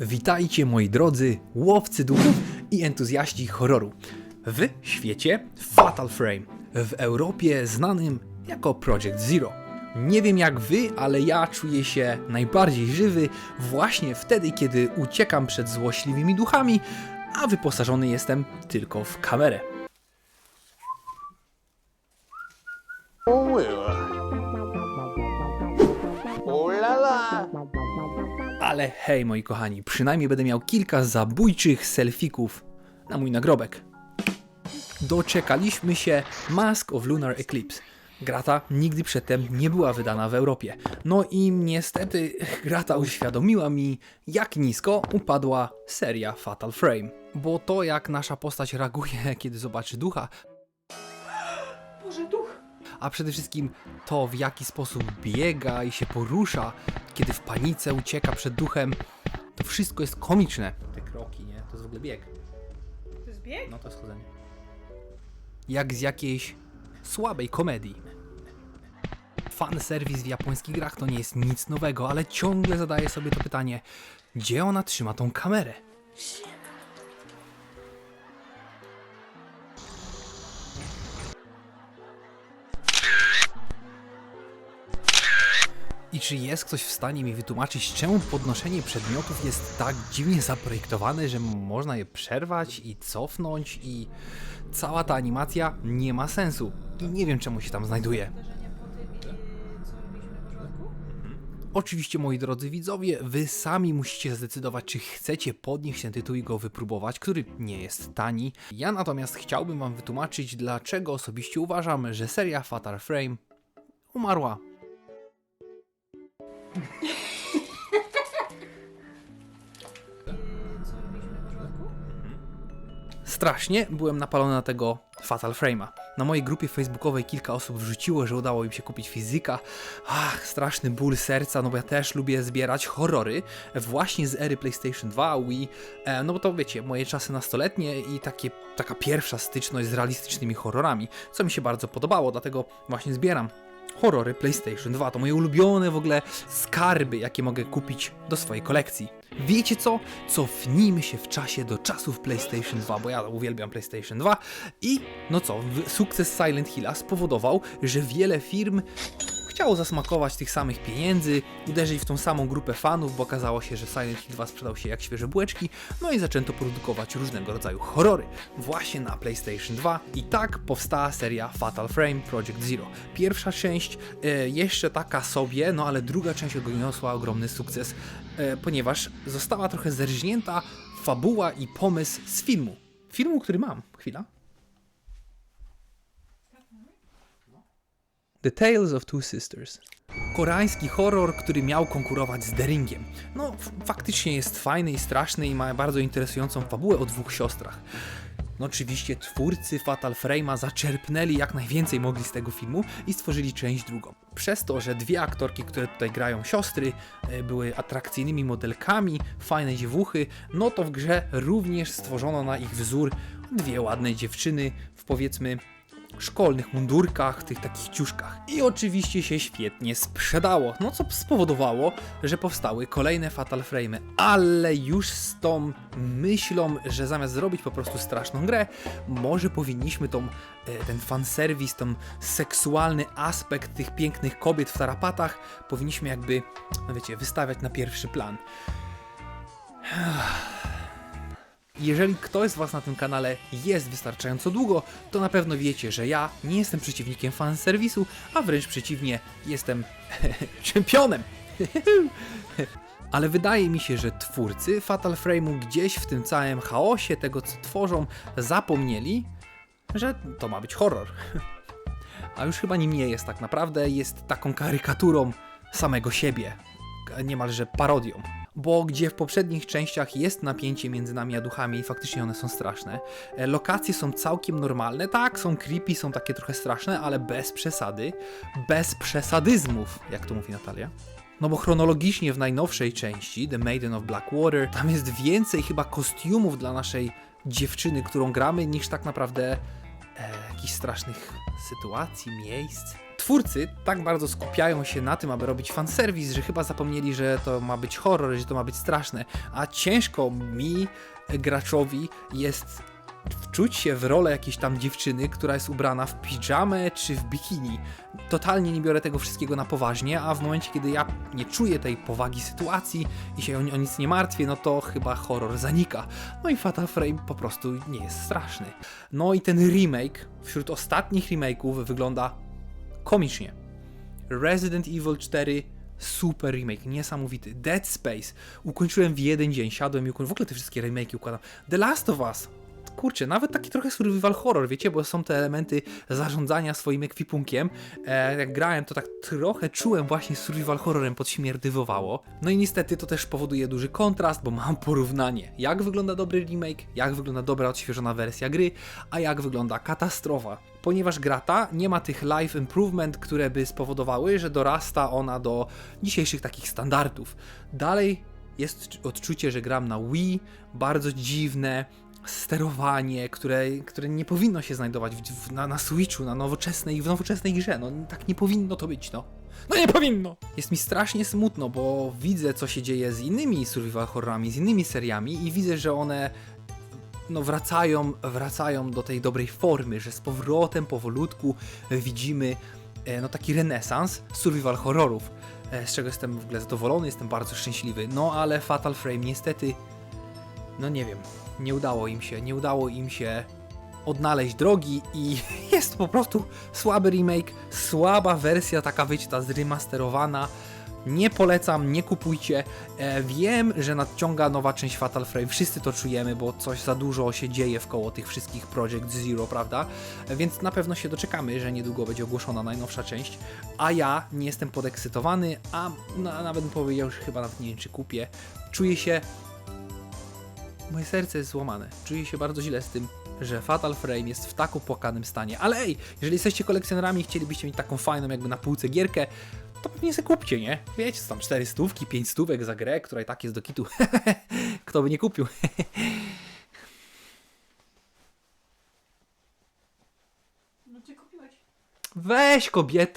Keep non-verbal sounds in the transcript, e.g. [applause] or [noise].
Witajcie moi drodzy łowcy duchów i entuzjaści horroru w świecie Fatal Frame, w Europie znanym jako Project Zero. Nie wiem jak wy, ale ja czuję się najbardziej żywy właśnie wtedy, kiedy uciekam przed złośliwymi duchami, a wyposażony jestem tylko w kamerę. Oh la la! Ale hej moi kochani, przynajmniej będę miał kilka zabójczych selfików na mój nagrobek. Doczekaliśmy się Mask of Lunar Eclipse. Grata nigdy przedtem nie była wydana w Europie. No i niestety grata uświadomiła mi, jak nisko upadła seria Fatal Frame. Bo to jak nasza postać reaguje, [laughs] kiedy zobaczy ducha! A przede wszystkim to, w jaki sposób biega i się porusza, kiedy w panice ucieka przed duchem, to wszystko jest komiczne. Te kroki, nie? To jest w ogóle bieg. To jest bieg? No to jest chodzenie. Jak z jakiejś słabej komedii. Fan serwis w japońskich grach to nie jest nic nowego, ale ciągle zadaję sobie to pytanie, gdzie ona trzyma tą kamerę? I czy jest ktoś w stanie mi wytłumaczyć, czemu podnoszenie przedmiotów jest tak dziwnie zaprojektowane, że można je przerwać i cofnąć i cała ta animacja nie ma sensu. I nie wiem czemu się tam znajduje. Oczywiście, moi drodzy widzowie, wy sami musicie zdecydować, czy chcecie podnieść ten tytuł i go wypróbować, który nie jest tani. Ja natomiast chciałbym wam wytłumaczyć, dlaczego osobiście uważam, że seria Fatal Frame umarła Strasznie byłem napalony na tego Fatal Frame'a. Na mojej grupie facebookowej kilka osób wrzuciło, że udało im się kupić fizyka. Ach, straszny ból serca, no bo ja też lubię zbierać horrory właśnie z ery PlayStation 2, Wii, e, no bo to wiecie, moje czasy nastoletnie i takie, taka pierwsza styczność z realistycznymi horrorami, co mi się bardzo podobało, dlatego właśnie zbieram horrory PlayStation 2. To moje ulubione w ogóle skarby, jakie mogę kupić do swojej kolekcji. Wiecie co? Cofnijmy się w czasie do czasów PlayStation 2, bo ja uwielbiam PlayStation 2 i no co, sukces Silent Hilla spowodował, że wiele firm chciało zasmakować tych samych pieniędzy, uderzyć w tą samą grupę fanów, bo okazało się, że Silent Hill 2 sprzedał się jak świeże bułeczki, no i zaczęto produkować różnego rodzaju horrory właśnie na PlayStation 2 i tak powstała seria Fatal Frame Project Zero. Pierwsza część e, jeszcze taka sobie, no ale druga część odniosła ogromny sukces, e, ponieważ została trochę zerżnięta fabuła i pomysł z filmu. Filmu, który mam. Chwila. The Tales of Two Sisters. Koreański horror, który miał konkurować z Deringiem. No, faktycznie jest fajny i straszny i ma bardzo interesującą fabułę o dwóch siostrach. No oczywiście twórcy Fatal Frame'a zaczerpnęli jak najwięcej mogli z tego filmu i stworzyli część drugą. Przez to, że dwie aktorki, które tutaj grają siostry, e, były atrakcyjnymi modelkami, fajne dziewuchy, no to w grze również stworzono na ich wzór dwie ładne dziewczyny w powiedzmy szkolnych mundurkach, tych takich ciuszkach. I oczywiście się świetnie sprzedało, no co spowodowało, że powstały kolejne Fatal Frame'y, ale już z tą myślą, że zamiast zrobić po prostu straszną grę, może powinniśmy tą, e, ten fanserwis, ten seksualny aspekt tych pięknych kobiet w tarapatach, powinniśmy jakby, no wiecie, wystawiać na pierwszy plan. Jeżeli ktoś z Was na tym kanale jest wystarczająco długo, to na pewno wiecie, że ja nie jestem przeciwnikiem fanserwisu, a wręcz przeciwnie, jestem [laughs] czempionem. [laughs] Ale wydaje mi się, że twórcy Fatal Frame'u gdzieś w tym całym chaosie tego, co tworzą, zapomnieli, że to ma być horror. [laughs] A już chyba nim nie jest tak naprawdę, jest taką karykaturą samego siebie, niemalże parodią. Bo gdzie w poprzednich częściach jest napięcie między nami a duchami i faktycznie one są straszne, e, lokacje są całkiem normalne, tak, są creepy, są takie trochę straszne, ale bez przesady, bez przesadyzmów, jak to mówi Natalia. No bo chronologicznie w najnowszej części, The Maiden of Blackwater, tam jest więcej chyba kostiumów dla naszej dziewczyny, którą gramy, niż tak naprawdę e, jakichś strasznych sytuacji, miejsc. Twórcy tak bardzo skupiają się na tym, aby robić fanserwis, że chyba zapomnieli, że to ma być horror, że to ma być straszne, a ciężko mi, graczowi, jest wczuć się w rolę jakiejś tam dziewczyny, która jest ubrana w piżamę czy w bikini. Totalnie nie biorę tego wszystkiego na poważnie, a w momencie, kiedy ja nie czuję tej powagi sytuacji i się o nic nie martwię, no to chyba horror zanika. No i Fatal Frame po prostu nie jest straszny. No i ten remake wśród ostatnich remake'ów wygląda komicznie. Resident Evil 4 super remake, niesamowity. Dead Space ukończyłem w jeden dzień, siadłem i ukończyłem. W ogóle te wszystkie remake'i układam. The Last of Us kurczę, nawet taki trochę survival horror, wiecie, bo są te elementy zarządzania swoim ekwipunkiem. E, jak grałem, to tak trochę czułem właśnie survival horrorem podśmierdywowało. No i niestety to też powoduje duży kontrast, bo mam porównanie. Jak wygląda dobry remake, jak wygląda dobra, odświeżona wersja gry, a jak wygląda katastrofa. Ponieważ gra ta nie ma tych life improvement, które by spowodowały, że dorasta ona do dzisiejszych takich standardów. Dalej jest odczucie, że gram na Wii, bardzo dziwne, sterowanie, które, które nie powinno się znajdować w, w, na, na Switchu, na nowoczesnej, w nowoczesnej grze. No tak nie powinno to być, no. No nie powinno! Jest mi strasznie smutno, bo widzę, co się dzieje z innymi survival horrorami, z innymi seriami i widzę, że one no wracają, wracają do tej dobrej formy, że z powrotem powolutku widzimy e, no taki renesans survival horrorów, e, z czego jestem w ogóle zadowolony, jestem bardzo szczęśliwy. No ale Fatal Frame niestety, no nie wiem, nie udało im się, nie udało im się odnaleźć drogi i [laughs] jest po prostu słaby remake, słaba wersja, taka wiecie, ta zremasterowana. Nie polecam, nie kupujcie. E, wiem, że nadciąga nowa część Fatal Frame, wszyscy to czujemy, bo coś za dużo się dzieje wkoło tych wszystkich Project Zero, prawda? E, więc na pewno się doczekamy, że niedługo będzie ogłoszona najnowsza część, a ja nie jestem podekscytowany, a na, nawet bym powiedział, że chyba nawet nie wiem, czy kupię. Czuję się Moje serce jest złamane. Czuję się bardzo źle z tym, że Fatal Frame jest w tak opłakanym stanie. Ale ej, jeżeli jesteście kolekcjonerami i chcielibyście mieć taką fajną jakby na półce gierkę, to pewnie se kupcie, nie? Wiecie, tam 4 stówki, 5 stówek za grę, która i tak jest do kitu. [laughs] Kto by nie kupił? No ty kupiłeś. Weź kobieto!